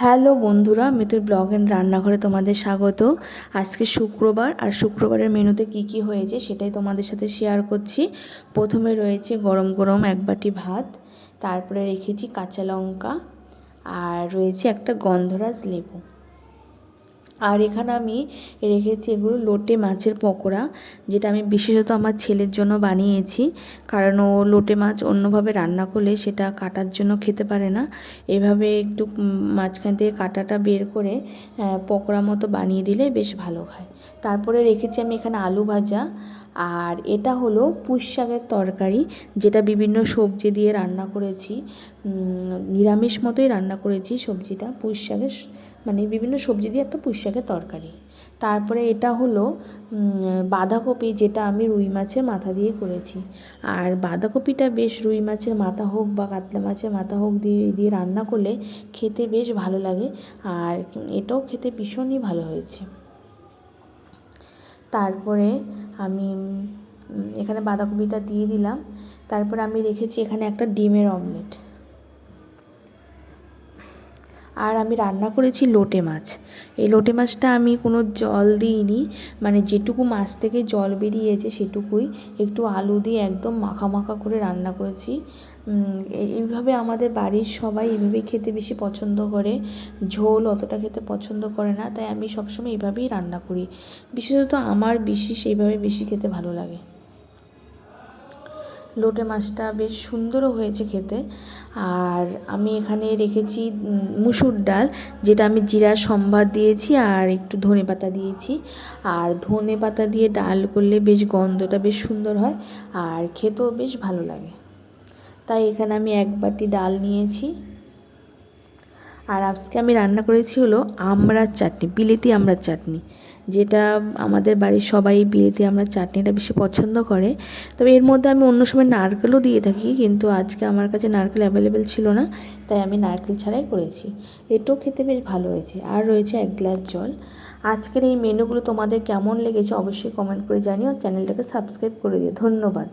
Hello বন্ধুরা, মিতুর blog and রান্নাঘরে তোমাদের স্বাগত। আজকে শুক্রবার, আর শুক্রবারের মেনুতে কি কি হয়েছে সেটাই তোমাদের সাথে শেয়ার করছি। প্রথমে রয়েছে গরম গরম এক বাটি ভাত, তারপরে রেখেছি কাঁচা লঙ্কা, আর রয়েছে একটা গন্ধরাজ লেবু। আর এখানে আমি রেখেছি এগুলো লোটে মাছের পকোড়া, যেটা আমি বিশেষত আমার ছেলের জন্য বানিয়েছি। কারণ ও লোটে মাছ অন্যভাবে রান্না করলে সেটা কাটার জন্য খেতে পারে না। এভাবে একটু মাঝখান থেকে কাটাটা বের করে পকোড়া মতো বানিয়ে দিলে বেশ ভালো খায় তারপরে রেখেছি আমি এখানে আলু ভাজা। আর এটা হলো পুঁই শাকের তরকারি, যেটা বিভিন্ন সবজি দিয়ে রান্না করেছি। নিরামিষ মতোই রান্না করেছি সবজিটা, পুঁই শাকের মানে বিভিন্ন সবজি দিয়ে একটা পুঁই শাকের তরকারি। তারপরে এটা হলো বাঁধাকপি, যেটা আমি রুই মাছের মাথা দিয়ে করেছি। আর বাঁধাকপিটা বেশ রুই মাছের মাথা হোক বা কাতলা মাছের মাথা হোক দিয়ে দিয়ে রান্না করলে খেতে বেশ ভালো লাগে। আর এটাও খেতে ভীষণই ভালো হয়েছে। তারপরে আমি এখানে বাঁধাকপিটা দিয়ে দিলাম। তারপরে আমি রেখেছি এখানে একটা ডিমের অমলেট। আর আমি রান্না করেছি লোটে মাছ। এই লোটে মাছটা আমি কোনো জল দিইনি মানে যেটুকু মাছ থেকে জল বেরিয়েছে সেটুকুই একটু আলু দিয়ে একদম মাখা মাখা করে রান্না করেছি। এইভাবে আমাদের বাড়ির সবাই এইভাবেই খেতে বেশি পছন্দ করে। ঝোল অতটা খেতে পছন্দ করে না, তাই আমি সবসময় এইভাবেই রান্না করি। বিশেষত আমার বিশেষ এইভাবে বেশি খেতে ভালো লাগে। লোটে মাছটা বেশ সুন্দরও হয়েছে খেতে। আর আমি এখানে রেখেছি মুসুর ডাল, যেটা আমি জিরা, সম্ভার দিয়েছি আর একটু ধনে পাতা দিয়েছি। আর ধনে পাতা দিয়ে ডাল করলে বেশ গন্ধটা বেশ সুন্দর হয় আর খেতেও বেশ ভালো লাগে। তাই এখানে আমি এক বাটি ডাল নিয়েছি। আর আজকে আমি রান্না করেছি হলো আমড়ার চাটনি, বিলেতি আমড়ার চাটনি, যেটা আমাদের বাড়ির সবাই বিয়েতে আমরা চাটনিটা বেশি পছন্দ করে। তবে এর মধ্যে আমি অন্য সময় নারকেলও দিয়ে থাকি, কিন্তু আজকে আমার কাছে নারকেল অ্যাভেলেবেল ছিল না, তাই আমি নারকেল ছাড়াই করেছি। এটাও খেতে বেশ ভালো হয়েছে। আর রয়েছে এক গ্লাস জল। আজকের এই মেনুগুলো তোমাদের কেমন লেগেছে অবশ্যই কমেন্ট করে জানিও। চ্যানেলটাকে সাবস্ক্রাইব করে দিও। ধন্যবাদ।